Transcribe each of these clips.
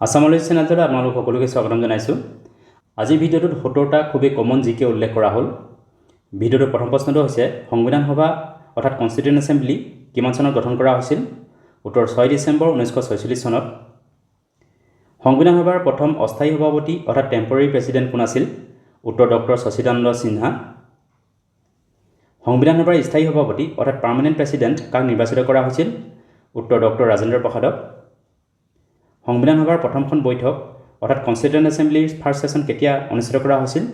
আছামলৈ চেনেলটোলৈ আপোনালোক সকলোকে স্বাগতম জনাইছোঁ। আজিৰ ভিডিঅ'টোত সত্তৰটা খুবেই কমন জিকে উল্লেখ কৰা হ'ল। ভিডিঅ'টোৰ প্ৰথম প্ৰশ্নটো হৈছে সংবিধান সভা অৰ্থাৎ কনষ্টিটিউণ্ট এছেম্বলি কিমান চনত গঠন কৰা হৈছিল? উত্তৰ ছয় ডিচেম্বৰ ঊনৈছশ ছয়চল্লিছ চনত। সংবিধান সভাৰ প্ৰথম অস্থায়ী সভাপতি অৰ্থাৎ টেম্পৰেৰী প্ৰেছিডেণ্ট কোন আছিল? উত্তৰ ডক্টৰ শশীদানন্দ সিনহা। সংবিধান সভাৰ স্থায়ী সভাপতি অৰ্থাৎ পাৰ্মানেণ্ট প্ৰেছিডেণ্ট কাক নিৰ্বাচিত কৰা হৈছিল? উত্তৰ ডক্টৰ ৰাজেন্দ্ৰ প্ৰসাদক। সংবিধান সভাৰ প্ৰথমখন বৈঠক অৰ্থাৎ কনষ্টিটিউণ্ট এছেম্বলিৰ ফাৰ্ষ্ট ছেশ্যন কেতিয়া অনুষ্ঠিত কৰা হৈছিল?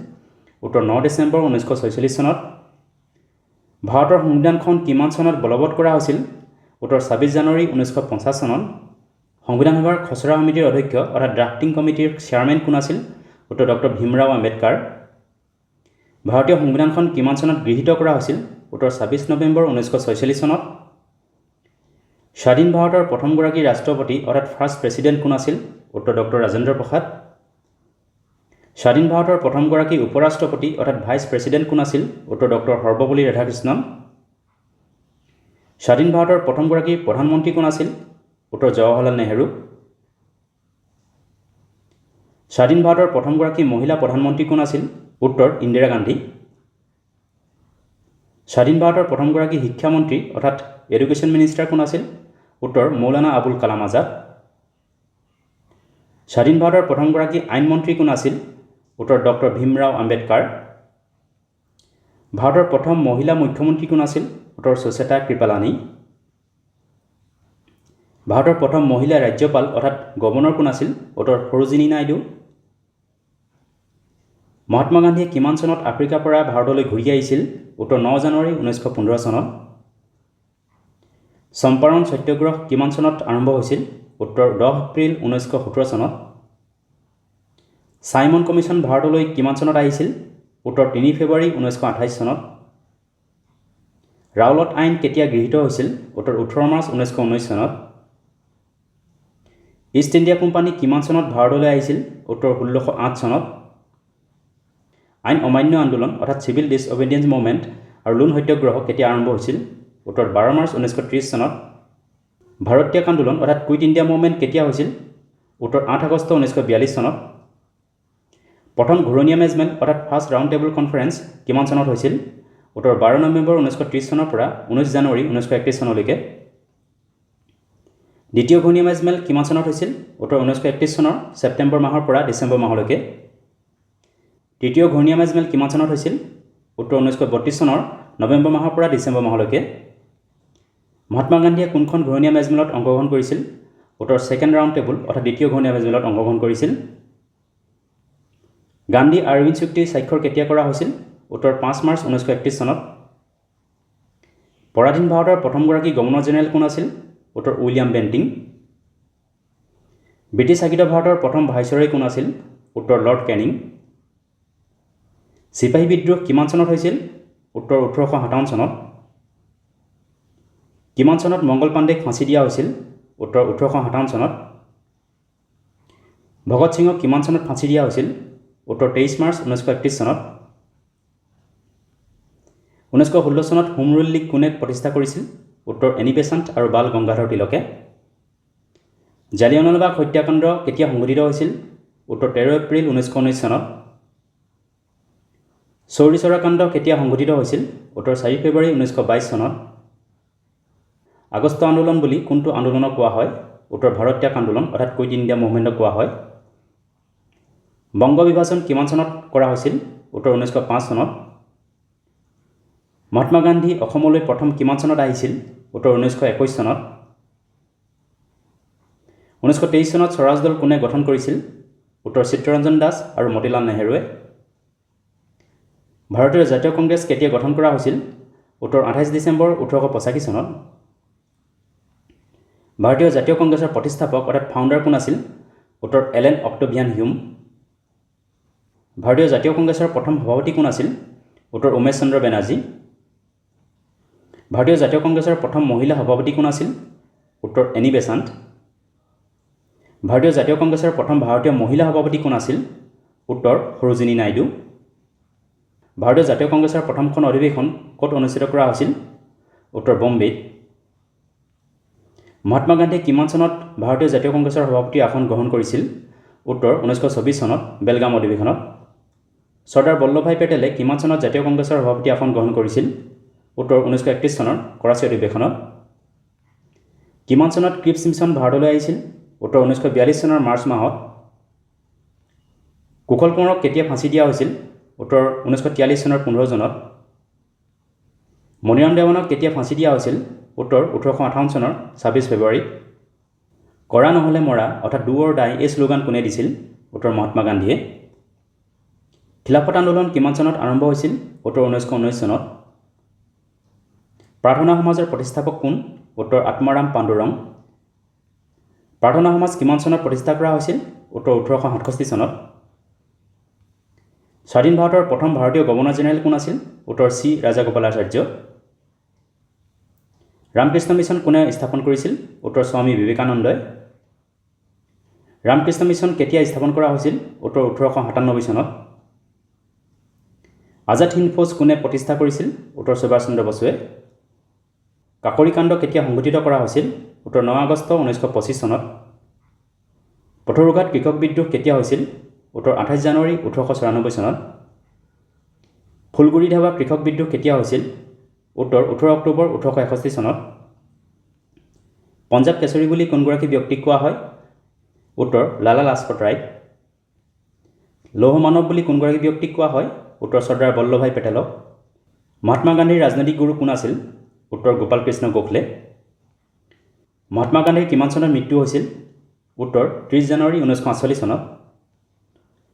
উত্তৰ ন ডিচেম্বৰ ঊনৈছশ ছয়চল্লিছ চনত। ভাৰতৰ সংবিধানখন কিমান চনত বলবৎ কৰা হৈছিল? উত্তৰ ছাব্বিছ জানুৱাৰী ঊনৈছশ পঞ্চাছ চনত। সংবিধান সভাৰ খচৰা সমিতিৰ অধ্যক্ষ অৰ্থাৎ ড্ৰাফটিং কমিটিৰ চেয়াৰমেন কোন আছিল? উত্তৰ ডক্টৰ ভীমৰাও আম্বেদকাৰ। ভাৰতীয় সংবিধানখন কিমান চনত গৃহীত কৰা হৈছিল? উত্তৰ ছাব্বিছ নৱেম্বৰ ঊনৈছশ ছয়চল্লিছ চনত। স্বাধীন ভাৰতৰ প্ৰথমগৰাকী ৰাষ্ট্ৰপতি অৰ্থাৎ ফাৰ্ষ্ট প্ৰেছিডেণ্ট কোন আছিল? উত্তৰ ডক্টৰ ৰাজেন্দ্ৰ প্ৰসাদ। স্বাধীন ভাৰতৰ প্ৰথমগৰাকী উপ ৰাষ্ট্ৰপতি অৰ্থাৎ ভাইচ প্ৰেছিডেণ্ট কোন আছিল? উত্তৰ ডক্টৰ সৰ্বপল্লী ৰাধাকৃষ্ণন স্বাধীন ভাৰতৰ প্ৰথমগৰাকী প্ৰধানমন্ত্ৰী কোন আছিল? উত্তৰ জৱাহৰলাল নেহৰু। স্বাধীন ভাৰতৰ প্ৰথমগৰাকী মহিলা প্ৰধানমন্ত্ৰী কোন আছিল? উত্তৰ ইন্দিৰা গান্ধী। স্বাধীন ভাৰতৰ প্ৰথমগৰাকী শিক্ষামন্ত্ৰী অৰ্থাৎ এডুকেশ্যন মিনিষ্টাৰ কোন আছিল? উত্তৰ মৌলানা আবুল কালাম আজাদ। স্বাধীন ভাৰতৰ প্ৰথমগৰাকী আইনমন্ত্ৰী কোন আছিল? উত্তৰ ডক্টৰ ভীমৰাও আম্বেদকাৰ। ভাৰতৰ প্ৰথম মহিলা মুখ্যমন্ত্ৰী কোন আছিল? উত্তৰ সুচেতা কৃপালানী। ভাৰতৰ প্ৰথম মহিলা ৰাজ্যপাল অৰ্থাৎ গৱৰ্ণৰ কোন আছিল? উত্তৰ সৰোজিনী নাইডু। মহাত্মা গান্ধীয়ে কিমান চনত আফ্ৰিকাৰ পৰা ভাৰতলৈ ঘূৰি আহিছিল? উত্তৰ ন জানুৱাৰী ঊনৈছশ পোন্ধৰ চনত। চম্পাৰণ সত্যাগ্ৰহ কিমান চনত আৰম্ভ হৈছিল? উত্তৰ দহ এপ্ৰিল ঊনৈছশ সোতৰ চনত। চাইমন কমিশ্যন ভাৰতলৈ কিমান চনত আহিছিল? উত্তৰ তিনি ফেব্ৰুৱাৰী ঊনৈছশ আঠাইছ চনত। ৰাওলট আইন কেতিয়া গৃহীত হৈছিল? উত্তৰ ওঠৰ মাৰ্চ ঊনৈছশ ঊনৈছ চনত। ইষ্ট ইণ্ডিয়া কোম্পানী কিমান চনত ভাৰতলৈ আহিছিল? উত্তৰ ষোল্লশ আঠ চনত। আইন অমান্য আন্দোলন অৰ্থাৎ চিভিল ডিছঅবিডিয়েঞ্চ মুভমেণ্ট আৰু লোন সত্যাগ্ৰহ কেতিয়া আৰম্ভ হৈছিল? উত্তৰ বাৰ মাৰ্চ ঊনৈছশ ত্ৰিছ চনত। ভাৰত ত্যাগ আন্দোলন অৰ্থাৎ কুইট ইণ্ডিয়া মুভমেণ্ট কেতিয়া হৈছিল? উত্তৰ আঠ আগষ্ট ঊনৈছশ বিয়াল্লিছ চনত। প্ৰথম ঘূৰণীয়া মেজমেণ্ট অৰ্থাৎ ফাৰ্ষ্ট ৰাউণ্ড টেবুল কনফাৰেন্স কিমান চনত হৈছিল? উত্তৰ বাৰ নৱেম্বৰ ঊনৈছশ ত্ৰিছ চনৰ পৰা ঊনৈছ জানুৱাৰী ঊনৈছশ একত্ৰিছ চনলৈকে। দ্বিতীয় ঘূৰণীয়া মেজমেল কিমান চনত হৈছিল? উত্তৰ ঊনৈছশ একত্ৰিছ চনৰ ছেপ্টেম্বৰ মাহৰ পৰা ডিচেম্বৰ মাহলৈকে। তৃতীয় ঘূৰণীয়া মেজমেল কিমান চনত হৈছিল? উত্তৰ ঊনৈছশ বত্ৰিছ চনৰ নৱেম্বৰ মাহৰ পৰা ডিচেম্বৰ মাহলৈকে। মহাত্মা গান্ধীয়ে কোনখন ঘূৰণীয়া মেজমেলত অংশগ্ৰহণ কৰিছিল? উত্তৰ ছেকেণ্ড ৰাউণ্ড টেবুল অৰ্থাৎ দ্বিতীয় ঘূৰণীয়া মেজমেলত অংশগ্ৰহণ কৰিছিল। গান্ধী আৰবিন্দ চুক্তি স্বাক্ষৰ কেতিয়া কৰা হৈছিল? উত্তৰ পাঁচ মাৰ্চ ঊনৈছশ একত্ৰিছ চনত। পৰাধীন ভাৰতৰ প্ৰথমগৰাকী গভৰ্ণৰ জেনেৰেল কোন আছিল? উত্তৰ উইলিয়াম বেণ্টিং। ব্ৰিটিছ শাসিত ভাৰতৰ প্ৰথম ভাইচৰয় কোন আছিল? উত্তৰ লৰ্ড কেনিং। চিপাহী বিদ্ৰোহ কিমান চনত হৈছিল? উত্তৰ ওঠৰশ সাতাৱন্ন চনত। কিমান চনত মংগল পাণ্ডেক ফাঁচি দিয়া হৈছিল? উত্তৰ ওঠৰশ সাতাৱন্ন চনত। ভগত সিঙক কিমান চনত ফাঁচি দিয়া হৈছিল? উত্তৰ তেইছ মাৰ্চ ঊনৈছশ একত্ৰিছ চনত। ঊনৈছশ ষোল্ল চনত হোম ৰুল লীগ কোনে প্ৰতিষ্ঠা কৰিছিল? উত্তৰ এনি বেচাণ্ট আৰু বাল গংগাধৰ তিলকে। জালিয়ানৱালাবাগ হত্যাকাণ্ড কেতিয়া সংঘটিত হৈছিল? উত্তৰ তেৰ এপ্ৰিল ঊনৈছশ ঊনৈছ চনত। চৌৰি চৌৰা কাণ্ড কেতিয়া সংঘটিত হৈছিল? উত্তৰ চাৰি ফেব্ৰুৱাৰী ঊনৈছশ বাইছ চনত। আগষ্ট আন্দোলন বুলি কোনটো আন্দোলনক কোৱা হয়? উত্তৰ ভাৰত ত্যাগ আন্দোলন অৰ্থাৎ কুইট ইণ্ডিয়া মুভমেণ্টক কোৱা হয়। বংগ বিভাজন কিমান চনত কৰা হৈছিল? উত্তৰ ঊনৈছশ পাঁচ চনত। মহাত্মা গান্ধী অসমলৈ প্ৰথম কিমান চনত আহিছিল? উত্তৰ ঊনৈছশ একৈছ চনত। ঊনৈছশ তেইছ চনত স্বৰাজ দল কোনে গঠন কৰিছিল? উত্তৰ চিত্তৰঞ্জন দাস আৰু মতিলাল নেহেৰুৱে। ভাৰতীয় জাতীয় কংগ্ৰেছ কেতিয়া গঠন কৰা হৈছিল? উত্তৰ আঠাইছ ডিচেম্বৰ ওঠৰশ পঁচাশী চনত। ভাৰতীয় জাতীয় কংগ্ৰেছৰ প্ৰতিষ্ঠাপক অৰ্থাৎ ফাউণ্ডাৰ কোন আছিল? উত্তৰ এলেন অক্টোভিয়ান হিউম। ভাৰতীয় জাতীয় কংগ্ৰেছৰ প্ৰথম সভাপতি কোন আছিল? উত্তৰ উমেশ চন্দ্ৰ বেনাৰ্জী। ভাৰতীয় জাতীয় কংগ্ৰেছৰ প্ৰথম মহিলা সভাপতি কোন আছিল? উত্তৰ এনি বেচাণ্ট ভাৰতীয় জাতীয় কংগ্ৰেছৰ প্ৰথম ভাৰতীয় মহিলা সভাপতি কোন আছিল? উত্তৰ সৰোজিনী নাইডু। ভাৰতীয় জাতীয় কংগ্ৰেছৰ প্ৰথমখন অধিৱেশন ক'ত অনুষ্ঠিত কৰা হৈছিল? উত্তৰ বম্বেত। মহাত্মা গান্ধীয়ে কিমান চনত ভাৰতীয় জাতীয় কংগ্ৰেছৰ সভাপতিৰ আসন গ্ৰহণ কৰিছিল? উত্তৰ ঊনৈছশ চৌবিছ চনত বেলগাম অধিৱেশনত। চৰ্দাৰ বল্লভভাই পেটেলে কিমান চনত জাতীয় কংগ্ৰেছৰ সভাপতি আসন গ্ৰহণ কৰিছিল? উত্তৰ ঊনৈছশ একত্ৰিছ চনৰ কৰাচী অধিৱেশনত। কিমান চনত ক্ৰিপছ মিছন ভাৰতলৈ আহিছিল? উত্তৰ ঊনৈছশ বিয়াল্লিছ চনৰ মাৰ্চ মাহত। কুশল কোঁৱৰক কেতিয়া ফাঁচি দিয়া হৈছিল? উত্তৰ ঊনৈছশ তিয়াল্লিছ চনৰ পোন্ধৰ জুনত মণিৰাম দেৱানক কেতিয়া ফাঁচি দিয়া হৈছিল? উত্তৰ ওঠৰশ আঠাৱন্ন চনৰ ছাব্বিছ ফেব্ৰুৱাৰীত কৰা নহ'লে মৰা অৰ্থাৎ অৰ ডাই এই শ্লোগান কোনে দিছিল? উত্তৰ মহাত্মা গান্ধীয়ে। খিলাফত আন্দোলন কিমান চনত আৰম্ভ হৈছিল? উত্তৰ ঊনৈছশ ঊনৈছ চনত। প্ৰাৰ্থনা সমাজৰ প্ৰতিষ্ঠাপক কোন? উত্তৰ আত্মাৰাম পাণ্ডুৰং। প্ৰাৰ্থনা সমাজ কিমান চনত প্ৰতিষ্ঠা কৰা হৈছিল? উত্তৰ ওঠৰশ সাতষষ্ঠি চনত। স্বাধীন ভাৰতৰ প্ৰথম ভাৰতীয় গভৰ্ণৰ জেনেৰেল কোন আছিল? উত্তৰ চি. ৰাজাগোপালাচাৰ্য। ৰামকৃষ্ণ মিছন কোনে স্থাপন কৰিছিল? উত্তৰ স্বামী বিবেকানন্দই। ৰামকৃষ্ণ মিছন কেতিয়া স্থাপন কৰা হৈছিল? উত্তৰ ওঠৰশ সাতান্নব্বৈ চনত। আজাদ হিন্দ ফৌজ কোনে প্ৰতিষ্ঠা কৰিছিল? উত্তৰ সুভাষ চন্দ্ৰ বসুৱে। কাকৰি কাণ্ড কেতিয়া সংঘটিত কৰা হৈছিল? উত্তৰ ন আগষ্ট ঊনৈছশ পঁচিছ চনত। পথৰুঘাট কৃষক বিদ্ৰোহ কেতিয়া হৈছিল? উত্তৰ আঠাইছ জানুৱাৰী ওঠৰশ চৌৰান্নব্বৈ চনত ফুলগুৰি ধাবা কৃষক বিদ্ৰোহ কেতিয়া হৈছিল? উত্তৰ ওঠৰ অক্টোবৰ ওঠৰশ এষষ্ঠি চনত। পঞ্জাৱ কেশৰী বুলি কোনগৰাকী ব্যক্তিক কোৱা হয়? উত্তৰ লালা লাজপত ৰায়। লৌহ মানৱ বুলি কোনগৰাকী ব্যক্তিক কোৱা হয়? উত্তৰ চৰ্দাৰ বল্লভাই পেটেলক। মহাত্মা গান্ধীৰ ৰাজনৈতিক গুৰু কোন আছিল? উত্তৰ গোপাল কৃষ্ণ গোখলে। মহাত্মা গান্ধীৰ কিমান চনত মৃত্যু হৈছিল? উত্তৰ ত্ৰিছ জানুৱাৰী ঊনৈছশ আঠচল্লিছ চনত।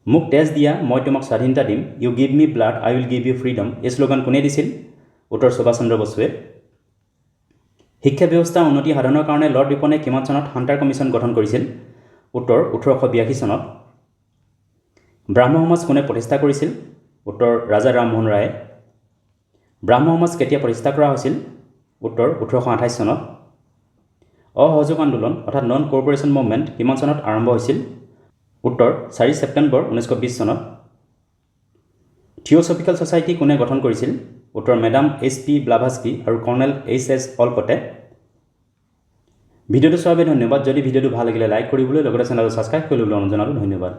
মোক তেজ দিয়া মই তোমাক স্বাধীনতা দিম। You give me blood I will give you freedom এই শ্লোগান কোনে দিছিল? উত্তৰ সুভাষ চন্দ্ৰ বসুৱে। শিক্ষা ব্যৱস্থাৰ উন্নতি সাধনৰ কাৰণে লৰ্ড ৰিপনে কিমান চনত হাণ্টাৰ কমিশ্যন গঠন কৰিছিল? উত্তৰ ওঠৰশ বিয়াশী চনত। ব্ৰাহ্ম সমাজ কোনে প্ৰতিষ্ঠা কৰিছিল? উত্তৰ ৰাজা ৰামমোহন ৰায়ে। ব্ৰাহ্ম সমাজ কেতিয়া প্ৰতিষ্ঠা কৰা হৈছিল? উত্তৰ ওঠৰশ আঠাইছ চনত। অসহযোগ আন্দোলন অৰ্থাৎ নন কৰ্পৰেশ্যন মুভমেণ্ট কিমান চনত আৰম্ভ হৈছিল? উত্তৰ, চাৰি ছেপ্টেম্বৰ ঊনৈছশ বিছ চনত থিঅ'চফিকেল ছ'চাইটি কোনে গঠন কৰিছিল? উত্তৰ, মেডাম এইচ পি ব্লাভাস্কি আৰু কৰ্ণেল এইচ এছ অলকটে ভিডিঅ'টো চোৱাৰ ধন্যবাদ। যদি ভিডিঅ'টো ভালো লাগিলে লাইক কৰিবলৈ, লগতে চেনেলটো ছাবস্ক্ৰাইব কৰিবলৈ অনুৰোধ ধন্যবাদ।